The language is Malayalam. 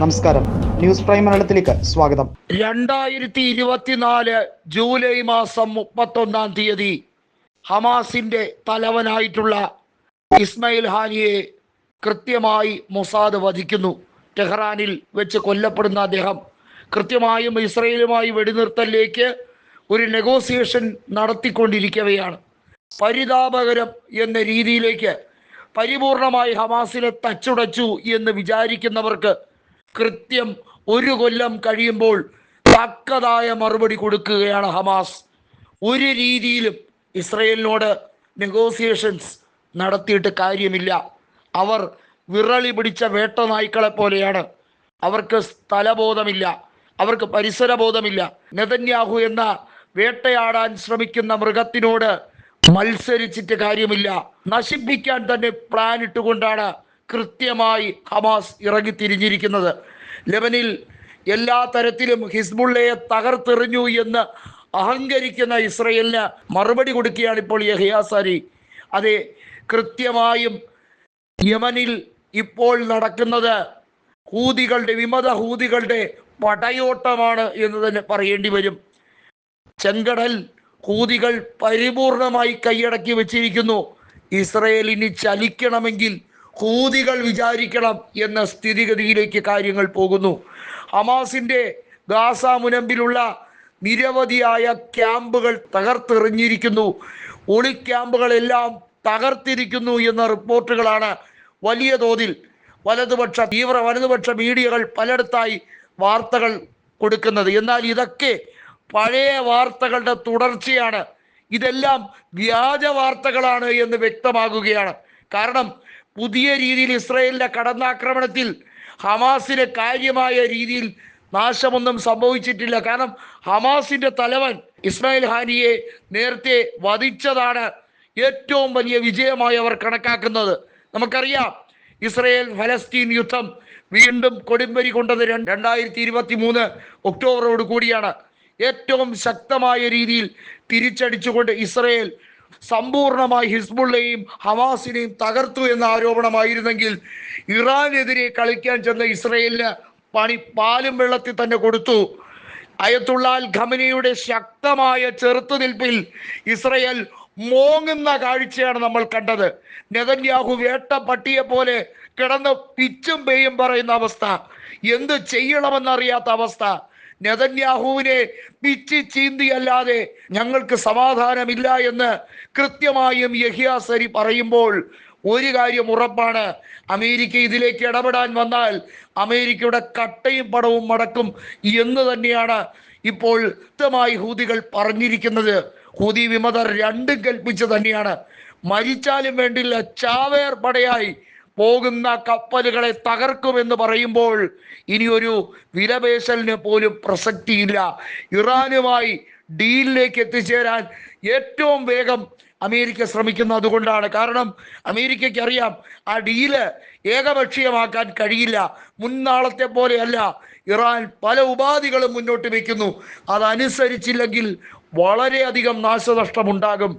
നമസ്കാരം. ന്യൂസ് പ്രൈം മലയാളത്തിലേക്ക് സ്വാഗതം. രണ്ടായിരത്തി ഇരുപത്തിനാല് ജൂലൈ മാസം മുപ്പത്തൊന്നാം തീയതി ഹമാസിന്റെ തലവനായിട്ടുള്ള ഇസ്മയിൽ ഹാനിയെ കൃത്യമായി മൊസാദ് വധിക്കുന്നു. ടെഹ്റാനിൽ വെച്ച് കൊല്ലപ്പെടുന്ന അദ്ദേഹം കൃത്യമായും ഇസ്രയേലുമായി വെടിനിർത്തലിലേക്ക് ഒരു നെഗോസിയേഷൻ നടത്തിക്കൊണ്ടിരിക്കവെയാണ്. പരിതാപകരം എന്ന രീതിയിലേക്ക് പരിപൂർണമായി ഹമാസിനെ തച്ചുടച്ചു എന്ന് വിചാരിക്കുന്നവർക്ക് കൃത്യം ഒരു കൊല്ലം കഴിയുമ്പോൾ തക്കതായ മറുപടി കൊടുക്കുകയാണ് ഹമാസ്. ഒരു രീതിയിലും ഇസ്രയേലിനോട് നെഗോസിയേഷൻസ് നടത്തിയിട്ട് കാര്യമില്ല. അവർ വിറളി പിടിച്ച വേട്ട നായ്ക്കളെ പോലെയാണ്. അവർക്ക് സ്ഥലബോധമില്ല. അവർക്ക് പരിസരബോധമില്ല. നെതന്യാഹു എന്ന വേട്ടയാടാൻ ശ്രമിക്കുന്ന മൃഗത്തിനോട് മത്സരിച്ചിട്ട് കാര്യമില്ല. നശിപ്പിക്കാൻ തന്നെ പ്ലാൻ ഇട്ടുകൊണ്ടാണ് കൃത്യമായി ഹമാസ് ഇറങ്ങി തിരിഞ്ഞിരിക്കുന്നത് ലെബനിൽ എല്ലാ തരത്തിലും ഹിസ്ബുള്ളയെ തകർത്തെറിഞ്ഞു എന്ന് അഹങ്കരിക്കുന്ന ഇസ്രയേലിന് മറുപടി കൊടുക്കുകയാണ് ഇപ്പോൾ യഹിയാസാരി അതെ കൃത്യമായും യമനിൽ ഇപ്പോൾ നടക്കുന്നത് ഹൂതികളുടെ വിമത ഹൂതികളുടെ പടയോട്ടമാണ് എന്ന് തന്നെ പറയേണ്ടി വരും. ചെങ്കടൽ ഹൂതികൾ പരിപൂർണമായി കൈയടക്കി വെച്ചിരിക്കുന്നു. ഇസ്രയേലിന് ചലിക്കണമെങ്കിൽ ഹൂതികൾ വിചാരിക്കണം എന്ന സ്ഥിതിഗതിയിലേക്ക് കാര്യങ്ങൾ പോകുന്നു. ഹമാസിന്റെ ഗാസ മുനമ്പിലുള്ള നിരവധിയായ ക്യാമ്പുകൾ തകർത്തെറിഞ്ഞിരിക്കുന്നു. ഒളി ക്യാമ്പുകളെല്ലാം തകർത്തിരിക്കുന്നു എന്ന റിപ്പോർട്ടുകളാണ് വലിയ തോതിൽ വലതുപക്ഷ തീവ്ര വലതുപക്ഷ മീഡിയകൾ പലയിടത്തായി വാർത്തകൾ കൊടുക്കുന്നത്. എന്നാൽ ഇതൊക്കെ പഴയ വാർത്തകളുടെ തുടർച്ചയാണ്. ഇതെല്ലാം വ്യാജ വാർത്തകളാണ് എന്ന് വ്യക്തമാകുകയാണ്. കാരണം പുതിയ രീതിയിൽ ഇസ്രയേലിന്റെ കടന്നാക്രമണത്തിൽ ഹമാസിന് കാര്യമായ രീതിയിൽ നാശമൊന്നും സംഭവിച്ചിട്ടില്ല. കാരണം ഹമാസിന്റെ തലവൻ ഇസ്മായിൽ ഹാനിയെ നേരത്തെ വധിച്ചതാണ് ഏറ്റവും വലിയ വിജയമായി അവർ കണക്കാക്കുന്നത്. നമുക്കറിയാം ഇസ്രയേൽ ഫലസ്തീൻ യുദ്ധം വീണ്ടും കൊടുമ്പരി കൊണ്ടത് രണ്ട് രണ്ടായിരത്തി ഇരുപത്തി മൂന്ന് ഒക്ടോബറോട് കൂടിയാണ്. ഏറ്റവും ശക്തമായ രീതിയിൽ തിരിച്ചടിച്ചുകൊണ്ട് ഇസ്രയേൽ സമ്പൂർണമായി ഹിസ്ബുള്ളയും ഹമാസിനെയും തകർത്തു എന്ന ആരോപണമായിരുന്നെങ്കിൽ ഇറാനെതിരെ കളിക്കാൻ ചെന്ന ഇസ്രയേലിന് പണി പാലും വെള്ളത്തിൽ തന്നെ കൊടുത്തു. അയത്തുള്ളാൽ ഖമനിയുടെ ശക്തമായ ചെറുത്തുനിൽപ്പിൽ ഇസ്രയേൽ മോങ്ങുന്ന കാഴ്ചയാണ് നമ്മൾ കണ്ടത്. നെതന്യാഹു വേട്ട പട്ടിയെ പോലെ കിടന്ന് പിച്ചും പേയും പറയുന്ന അവസ്ഥ. എന്ത് ചെയ്യണമെന്നറിയാത്ത അവസ്ഥ. നെതന്യാഹുവിനെ പിച്ചി ചീന്തിയല്ലാതെ ഞങ്ങൾക്ക് സമാധാനമില്ല എന്ന് കൃത്യമായും യഹിയാസരി പറയുമ്പോൾ ഒരു കാര്യം ഉറപ്പാണ്. അമേരിക്ക ഇതിലേക്ക് ഇടപെടാൻ വന്നാൽ അമേരിക്കയുടെ കട്ടയും പടവും മടക്കും എന്ന് തന്നെയാണ് ഇപ്പോൾ വ്യക്തമായി ഹൂതികൾ പറഞ്ഞിരിക്കുന്നത്. ഹൂതി വിമതർ രണ്ടും കൽപ്പിച്ച് തന്നെയാണ്. മരിച്ചാലും വേണ്ടില്ല ചാവേർ പടയായി പോകുന്ന കപ്പലുകളെ തകർക്കുമെന്ന് പറയുമ്പോൾ ഇനിയൊരു വിലപേശലിന് പോലും പ്രസക്തിയില്ല. ഇറാനുമായി ഡീലിലേക്ക് എത്തിച്ചേരാൻ ഏറ്റവും വേഗം അമേരിക്ക ശ്രമിക്കുന്നത് അതുകൊണ്ടാണ്. കാരണം അമേരിക്കയ്ക്ക് അറിയാം ആ ഡീൽ ഏകപക്ഷീയമാക്കാൻ കഴിയില്ല. മുൻനാളത്തെ പോലെയല്ല ഇറാൻ പല ഉപാധികളും മുന്നോട്ട് വയ്ക്കുന്നു അതനുസരിച്ചില്ലെങ്കിൽ വളരെയധികം നാശനഷ്ടമുണ്ടാകും.